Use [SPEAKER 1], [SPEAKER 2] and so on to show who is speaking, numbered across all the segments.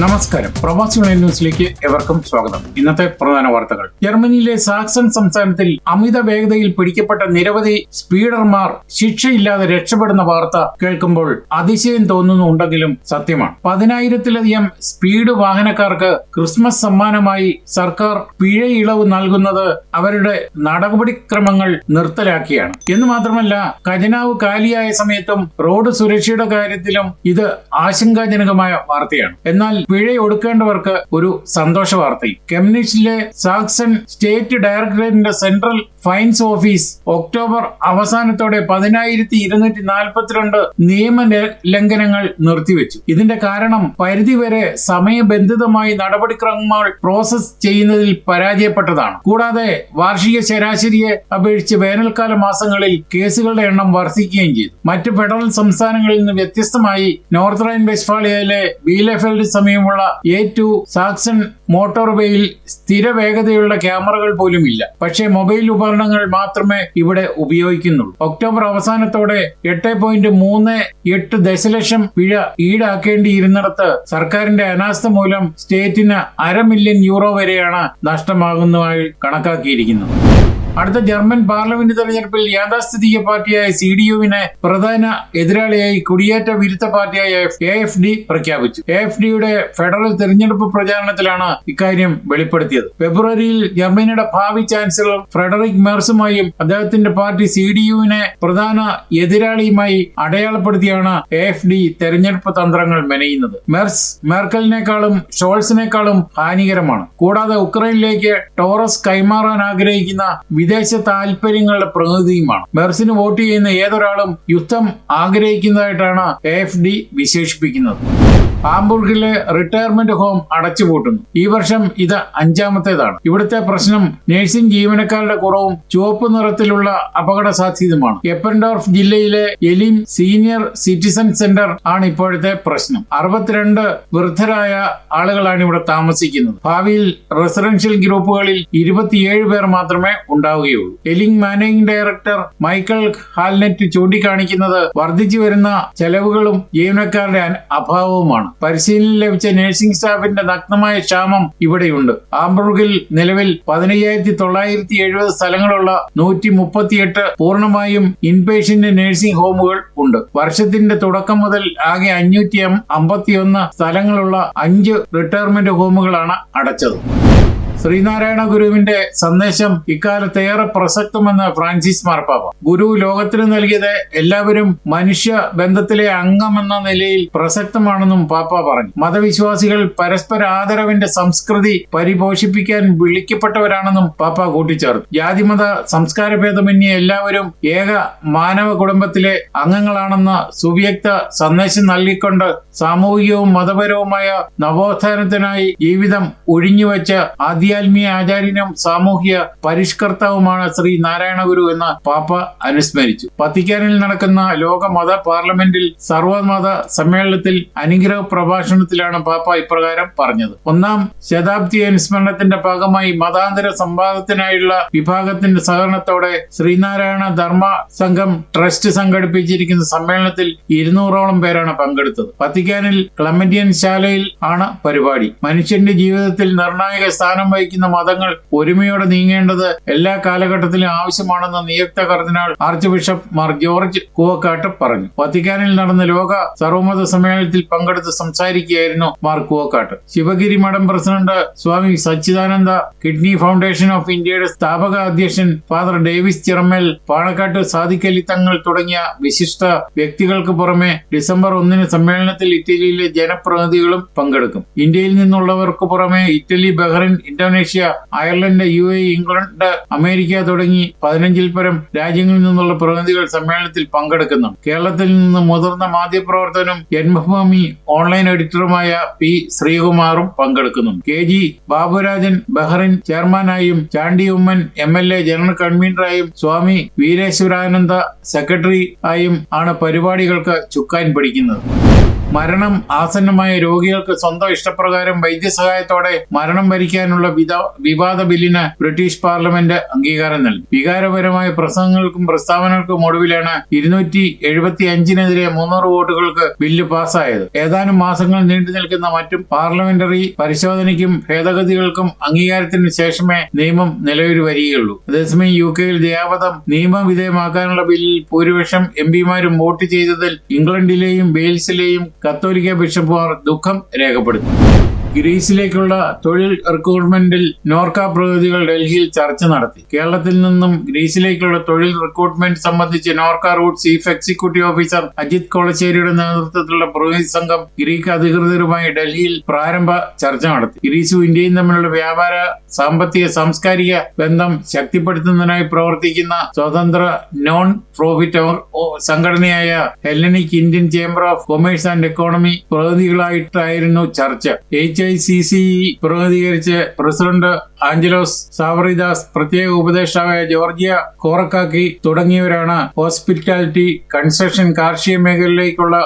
[SPEAKER 1] നമസ്കാരം. പ്രവാസി ന്യൂസിലേക്ക് എവർക്കും സ്വാഗതം. ഇന്നത്തെ പ്രധാന വാർത്തകൾ. ജർമ്മനിയിലെ സാക്സൺ സംസ്ഥാനത്തിൽ അമിത വേഗതയിൽ പിടിക്കപ്പെട്ട നിരവധി സ്പീഡർമാർ ശിക്ഷയില്ലാതെ രക്ഷപ്പെടുന്ന വാർത്ത കേൾക്കുമ്പോൾ അതിശയം തോന്നുന്നുണ്ടെങ്കിലും സത്യമാണ്. പതിനായിരത്തിലധികം സ്പീഡ് വാഹനക്കാർക്ക് ക്രിസ്മസ് സമ്മാനമായി സർക്കാർ പിഴ ഇളവ് നൽകുന്നത് അവരുടെ നടപടിക്രമങ്ങൾ നിർത്തലാക്കിയാണ്. എന്ന് മാത്രമല്ല ഖജനാവ് കാലിയായ സമയത്തും റോഡ് സുരക്ഷയുടെ കാര്യത്തിലും ഇത് ആശങ്കാജനകമായ വാർത്തയാണ്. എന്നാൽ പിഴ ഒടുക്കേണ്ടവർക്ക് ഒരു സന്തോഷ വാർത്തയും. കമ്മ്യൂണിസ്റ്റിലെ സാക്സൺ സ്റ്റേറ്റ് ഡയറക്ടറേറ്റിന്റെ സെൻട്രൽ ഫൈൻസ് ഓഫീസ് ഒക്ടോബർ അവസാനത്തോടെ പതിനായിരത്തി ഇരുന്നൂറ്റി നാൽപ്പത്തിരണ്ട് നിയമ ലംഘനങ്ങൾ നിർത്തിവെച്ചു. ഇതിന്റെ കാരണം പരിധിവരെ സമയബന്ധിതമായി നടപടിക്രമങ്ങൾ പ്രോസസ് ചെയ്യുന്നതിൽ പരാജയപ്പെട്ടതാണ്. കൂടാതെ വാർഷിക ശരാശരിയെ അപേക്ഷിച്ച് വേനൽക്കാല മാസങ്ങളിൽ കേസുകളുടെ എണ്ണം വർദ്ധിക്കുകയും ചെയ്തു. മറ്റ് ഫെഡറൽ സംസ്ഥാനങ്ങളിൽ നിന്ന് വ്യത്യസ്തമായി നോർത്ത് റൈൻ വെസ്റ്റ്ഫാളിയയിലെ ബീലഫെൽഡ് സമീപമുള്ള എ ടു സാക്സൺ മോട്ടോർവേയിൽ സ്ഥിര വേഗതയുള്ള ക്യാമറകൾ പോലും ഇല്ല പക്ഷേ മൊബൈൽ ഉപകരണങ്ങൾ മാത്രമേ ഇവിടെ ഉപയോഗിക്കുന്നുള്ളൂ. ഒക്ടോബർ അവസാനത്തോടെ എട്ട് പോയിന്റ് മൂന്ന് എട്ട് ദശലക്ഷം പിഴ ഈടാക്കേണ്ടിയിരുന്നിടത്ത് സർക്കാരിന്റെ അനാസ്ഥ മൂലം സ്റ്റേറ്റിന് അര മില്യൺ യൂറോ വരെയാണ് നഷ്ടമാകുന്നതായി കണക്കാക്കിയിരിക്കുന്നത്. അടുത്ത ജർമ്മൻ പാർലമെന്റ് തെരഞ്ഞെടുപ്പിൽ യാഥാസ്ഥിതിക പാർട്ടിയായ സി ഡി യുവിനെ പ്രധാന എതിരാളിയായി കുടിയേറ്റ വിരുദ്ധ പാർട്ടിയായ എ എഫ് ഡി പ്രഖ്യാപിച്ചു. എ എഫ് ഡിയുടെ ഫെഡറൽ തെരഞ്ഞെടുപ്പ് പ്രചാരണത്തിലാണ് ഇക്കാര്യം വെളിപ്പെടുത്തിയത്. ഫെബ്രുവരിയിൽ ജർമ്മനിയുടെ ഭാവി ചാൻസലർ ഫ്രെഡറിക് മെർസുമായും അദ്ദേഹത്തിന്റെ പാർട്ടി സി ഡി യുവിനെ പ്രധാന എതിരാളിയുമായി അടയാളപ്പെടുത്തിയാണ് എ എഫ് ഡി തെരഞ്ഞെടുപ്പ് തന്ത്രങ്ങൾ മെനയുന്നത്. മെർസ് മെർക്കലിനേക്കാളും ഷോൾസിനേക്കാളും ഹാനികരമാണ്. കൂടാതെ ഉക്രൈനിലേക്ക് ടോറസ് കൈമാറാൻ ആഗ്രഹിക്കുന്ന വിദേശ താല്പര്യങ്ങളുടെ പ്രതിനിധിയുമാണ്. മെർസിന് വോട്ട് ചെയ്യുന്ന ഏതൊരാളും യുദ്ധം ആഗ്രഹിക്കുന്നതായിട്ടാണ് എഫ് ഡി വിശേഷിപ്പിക്കുന്നത്. ഹാംബുർഗിലെ റിട്ടയർമെന്റ് ഹോം അടച്ചുപൂട്ടുന്നു ഈ വർഷം ഇത് അഞ്ചാമത്തേതാണ്. ഇവിടുത്തെ പ്രശ്നം നഴ്സിംഗ് ജീവനക്കാരുടെ കുറവും ചുവപ്പ് നിറത്തിലുള്ള അപകട സാധ്യതയുമാണ് എപ്പൻഡോർഫ് ജില്ലയിലെ എലിം സീനിയർ സിറ്റിസൺ സെന്റർ ആണ് ഇപ്പോഴത്തെ പ്രശ്നം. അറുപത്തിരണ്ട് വൃദ്ധരായ ആളുകളാണ് ഇവിടെ താമസിക്കുന്നത്. ഭാവിയിൽ റെസിഡൻഷ്യൽ ഗ്രൂപ്പുകളിൽ ഇരുപത്തിയേഴ് പേർ മാത്രമേ ഉണ്ടാവുകയുള്ളൂ. എലിംഗ് മാനേജിംഗ് ഡയറക്ടർ മൈക്കൽ ഹാൽനെറ്റ് ചൂണ്ടിക്കാണിക്കുന്നത് വർദ്ധിച്ചു വരുന്ന ചെലവുകളും ജീവനക്കാരുടെ അന- അഭാവവുമാണ് പരിശീലനം ലഭിച്ച നഴ്സിംഗ് സ്റ്റാഫിന്റെ നഗ്നമായ ക്ഷാമം ഇവിടെയുണ്ട്. ആംബർഗിൽ നിലവിൽ പതിനയ്യായിരത്തി തൊള്ളായിരത്തി എഴുപത് സ്ഥലങ്ങളുള്ള നൂറ്റി മുപ്പത്തിയെട്ട് പൂർണമായും ഇൻപേഷ്യന്റ് നഴ്സിംഗ് ഹോമുകൾ ഉണ്ട്. വർഷത്തിന്റെ തുടക്കം മുതൽ ആകെ അഞ്ഞൂറ്റി അമ്പത്തിയൊന്ന് സ്ഥലങ്ങളുള്ള അഞ്ച് റിട്ടയർമെന്റ് ഹോമുകളാണ് അടച്ചത്. ശ്രീനാരായണ ഗുരുവിന്റെ സന്ദേശം ഇക്കാലത്ത് ഏറെ പ്രസക്തമെന്ന് ഫ്രാൻസിസ് മാർപ്പാപ്പ. ഗുരു ലോകത്തിന് നൽകിയത് എല്ലാവരും മനുഷ്യ ബന്ധത്തിലെ അംഗമെന്ന നിലയിൽ പ്രസക്തമാണെന്നും പാപ്പ പറഞ്ഞു. മതവിശ്വാസികൾ പരസ്പര ആദരവിന്റെ സംസ്കൃതി പരിപോഷിപ്പിക്കാൻ വിളിക്കപ്പെട്ടവരാണെന്നും പാപ്പ കൂട്ടിച്ചേർത്തു. ജാതിമത സംസ്കാര ഭേദമന്യേ എല്ലാവരും ഏക മാനവ കുടുംബത്തിലെ അംഗങ്ങളാണെന്ന സുവ്യക്ത സന്ദേശം നൽകിക്കൊണ്ട് സാമൂഹികവും മതപരവുമായ നവോത്ഥാനത്തിനായി ജീവിതം ഒഴിഞ്ഞുവെച്ച ആധ്യാത്മിക ആചാര്യനും സാമൂഹ്യ പരിഷ്കർത്താവുമാണ് ശ്രീ നാരായണ ഗുരു എന്ന പാപ്പ അനുസ്മരിച്ചു. പത്തിക്കാനിൽ നടക്കുന്ന ലോക മത പാർലമെന്റിൽ സർവമത സമ്മേളനത്തിൽ അനുഗ്രഹ പ്രഭാഷണത്തിലാണ് പാപ്പ ഇപ്രകാരം പറഞ്ഞത്. ഒന്നാം ശതാബ്ദി അനുസ്മരണത്തിന്റെ ഭാഗമായി മതാന്തര സംവാദത്തിനായുള്ള വിഭാഗത്തിന്റെ സഹകരണത്തോടെ ശ്രീനാരായണ ധർമ്മ സംഘം ട്രസ്റ്റ് സംഘടിപ്പിച്ചിരിക്കുന്ന സമ്മേളനത്തിൽ ഇരുന്നൂറോളം പേരാണ് പങ്കെടുത്തത്. പത്തിക്കാനിൽ ക്ലമന്റിയൻ ശാലയിൽ ആണ് പരിപാടി. മനുഷ്യന്റെ ജീവിതത്തിൽ നിർണായക സ്ഥാനം വഹിക്കുന്ന മതങ്ങൾ ഒരുമയോടെ നീങ്ങേണ്ടത് എല്ലാ കാലഘട്ടത്തിലും ആവശ്യമാണെന്ന് നിയുക്ത കർദിനാൾ archbishop Mar George Koovakad പറഞ്ഞു. വത്തിക്കാനിൽ നടന്ന ലോക സർവമത സമ്മേളനത്തിൽ പങ്കെടുത്ത് സംസാരിക്കുകയായിരുന്നു Mar Koovakad. Sivagiri Mutt president Swami Sachidananda kidney foundation of ഇന്ത്യയുടെ സ്ഥാപക അധ്യക്ഷൻ ഫാദർ ഡേവിസ് ചിറമ്മൽ പാണക്കാട്ട് സാദിഖലി തങ്ങൾ തുടങ്ങിയ വിശിഷ്ട വ്യക്തികൾക്ക് പുറമെ ഡിസംബർ ഒന്നിന് സമ്മേളനത്തിൽ ഇറ്റലിയിലെ ജനപ്രതിനിധികളും പങ്കെടുക്കും. ഇന്ത്യയിൽ നിന്നുള്ളവർക്ക് പുറമെ Italy Bahrain Indonesia Ireland U A England America തുടങ്ങി പതിനഞ്ചിൽ പരം രാജ്യങ്ങളിൽ നിന്നുള്ള പ്രതിനിധികൾ സമ്മേളനത്തിൽ പങ്കെടുക്കുന്നു. കേരളത്തിൽ നിന്ന് മുതിർന്ന മാധ്യമപ്രവർത്തകനും ജന്മഭൂമി ഓൺലൈൻ എഡിറ്ററുമായ പി ശ്രീകുമാറും പങ്കെടുക്കുന്നു. K G Baburajan Bahrain ചെയർമാനായും Chandy Oommen M L A general കൺവീനറായും Swami Veereshwarananda secretary ആയും ആണ് പരിപാടികൾക്ക് ചുക്കാൻ പിടിക്കുന്നത്. മരണം ആസന്നമായ രോഗികൾക്ക് സ്വന്തം ഇഷ്ടപ്രകാരം വൈദ്യസഹായത്തോടെ മരണം വരിക്കാനുള്ള വിവാദ ബില്ലിന് ബ്രിട്ടീഷ് പാർലമെന്റ് അംഗീകാരം നൽകി. വികാരപരമായ പ്രസംഗങ്ങൾക്കും പ്രസ്താവനകൾക്കും ഒടുവിലാണ് ഇരുന്നൂറ്റി എഴുപത്തി അഞ്ചിനെതിരെ മുന്നൂറ് വോട്ടുകൾക്ക് ബില്ല് പാസ്സായത്. ഏതാനും മാസങ്ങൾ നീണ്ടു നിൽക്കുന്ന മറ്റും പാർലമെന്ററി പരിശോധനയ്ക്കും ഭേദഗതികൾക്കും അംഗീകാരത്തിന് ശേഷമേ നിയമം നിലവിൽ വരികയുള്ളൂ. അതേസമയം യു കെയിൽ ദയാപഥം നിയമവിധേയമാക്കാനുള്ള ബില്ലിൽ ഭൂരിപക്ഷം എം പിമാരും വോട്ട് ചെയ്തതിൽ ഇംഗ്ലണ്ടിലെയും വെയിൽസിലെയും കത്തോലിക്ക ബിഷപ്പുമാർ ദുഃഖം രേഖപ്പെടുത്തി. ഗ്രീസിലേക്കുള്ള തൊഴിൽ റിക്രൂട്ട്മെന്റിൽ നോർക്ക പ്രതിനിധികൾ ഡൽഹിയിൽ ചർച്ച നടത്തി. കേരളത്തിൽ നിന്നും ഗ്രീസിലേക്കുള്ള തൊഴിൽ റിക്രൂട്ട്മെന്റ് സംബന്ധിച്ച് Norka root chief executive officer Ajith കൊളശ്ശേരിയുടെ നേതൃത്വത്തിലുള്ള പ്രതിനിധി സംഘം ഗ്രീക്ക് അധികൃതരുമായി ഡൽഹിയിൽ പ്രാരംഭ ചർച്ച നടത്തി. ഗ്രീസും ഇന്ത്യയും തമ്മിലുള്ള വ്യാപാര സാമ്പത്തിക സാംസ്കാരിക ബന്ധം ശക്തിപ്പെടുത്തുന്നതിനായി പ്രവർത്തിക്കുന്ന സ്വതന്ത്ര നോൺ പ്രോഫിറ്റ് സംഘടനയായ Hellenic Indian chamber of commerce and economy പ്രതിനിധികളായിട്ടായിരുന്നു ചർച്ച. എച്ച് ഐ സി സി പ്രതിനിധീകരിച്ച് പ്രസിഡന്റ് ആഞ്ചലോസ് സാവറിദാസ് പ്രത്യേക ഉപദേഷ്ടാവായ ജോർജിയ കോറക്കാക്കി തുടങ്ങിയവരാണ് ഹോസ്പിറ്റാലിറ്റി കൺസ്ട്രക്ഷൻ കാർഷിക മേഖലയിലേക്കുള്ള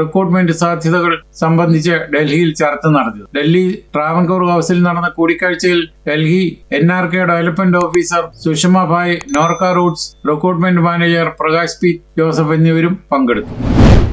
[SPEAKER 1] റിക്രൂട്ട്മെന്റ് സാധ്യതകൾ സംബന്ധിച്ച് ഡൽഹിയിൽ ചർച്ച നടത്തിയത് ഡൽഹി ട്രാവൻകൂർ ഹൌസിൽ നടന്ന കൂടിക്കാഴ്ചയിൽ Delhi N R K development officer Sushama Bhai Norka roots recruitment manager Prakash P Joseph എന്നിവരും പങ്കെടുത്തു.